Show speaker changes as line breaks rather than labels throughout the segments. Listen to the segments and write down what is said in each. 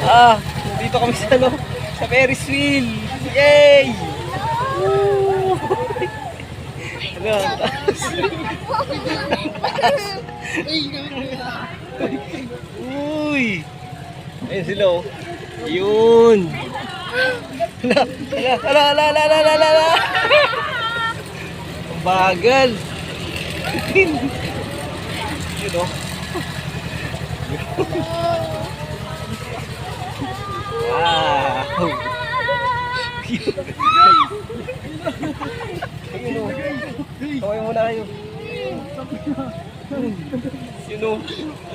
Ah, dito kami sa ano, sa Ferris wheel. Yay! Ano, taas. Uy! Ayun sila oh. Yun! Hala, hala, hala, hala, hala, hala, hala. Ang bagal. Yun oh. Wow! Ayun oh. Kaway muna kayo. Yun oh.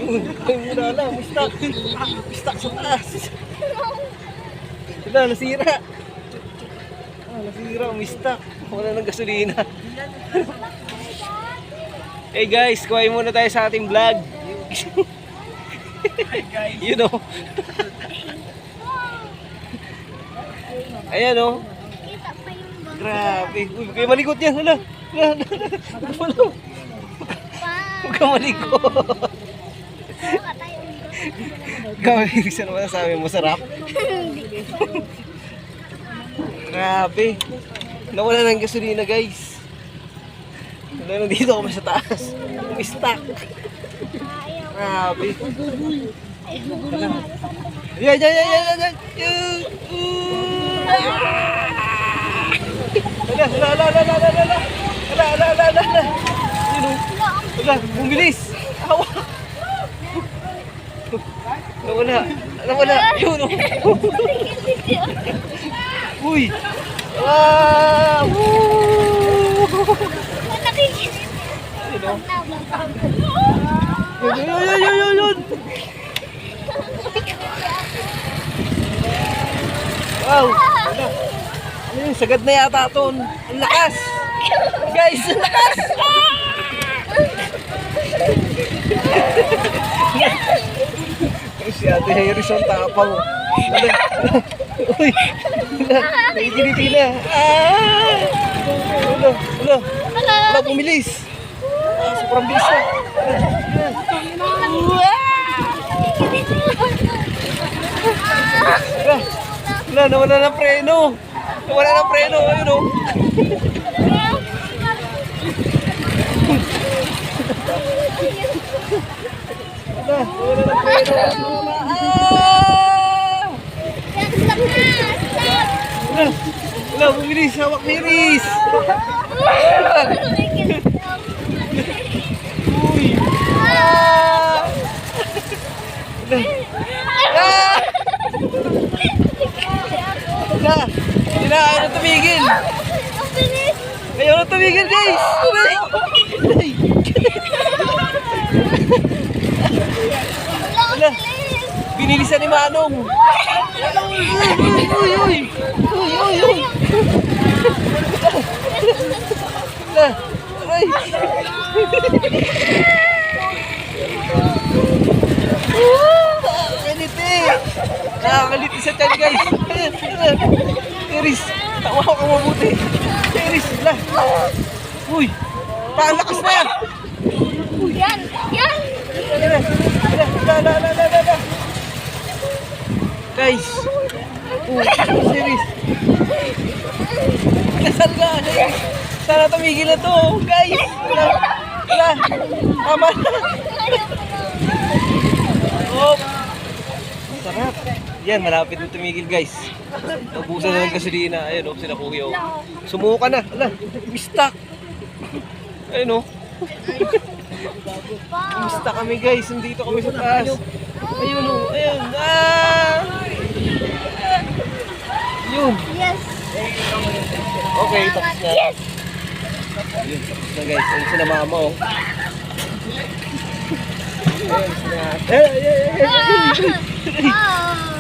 Yun. Kaway muna lang. May stock sa taas. Wala, nasira. Ah, nasira. May stock. Wala ng gasolina. hey guys, kuhay muna tayo sa ating vlog. you know. Ayan oh.
Yung bag.
Grabe. Uy, kayo malikot yan. Hala. Huwag ka malikot.
Tayong
Gawin, isa naman sabi mo, sarap. Grabe. Nawala ng gasolina, guys. Wala na dito sa taas. Umistak. Grabe. Yan, yan, yan, yan, yan, hala, hala, hala. Hala, hala, hala, hala, hala. Yun, oh. Hala, bumilis. Awa. Nawala. Nawala. Yun, oh. Uy. Ah! Woo!
Nabang.
Yun, yun, yun, yun, yun. Wow! Yun? Sagad na yata ito. Ang lakas! Guys, ang lakas! Ay, si Ate Harrison tapang. Uy! Naigiliti na. Ah! Ano? Ano? Ano? Bumilis! Ah, sobrang bilis na. Wala, wala, nawala ng preno. Nawala ng preno, ayun o. Wala, nawala ng preno. Ah! Wala, wala, bumilis, hawak ni Riz. Uy! Ah! Wala. Ah! Wala, hindi na ayaw na tumigil. Ayaw na tumigil, guys. Aray! Wala, binilisan ni Manong. Uy, uy, uy, uy. Uy, uy. Wala, aray. Nakakalit eh. Nakakalit isa dyan guys. Iris, tawa ka mabuti. Iris, la. Uy, palakas na yan.
Yan! Yan!
Ala, ala, ala, ala. Guys. Oh, Iris. Kasal ka, Iris. Sana tumigil na to, guys. Wala, wala. Tama na. Oh. Yan, malapit na tumigil guys. Nabusan na ng gasolina. Ayun oh, sila kuya oh. Sumuka na. Ala, mistak. Ayun oh. Mista kami guys. Nandito kami sa taas. Ayun oh. Ayun. Ah! Yun.
Yes!
Okay, tapos na.
Yes!
Ayun, tapos na guys. Ayun sila mama oh. Ayun sila. Eh, eh, eh.
Ah!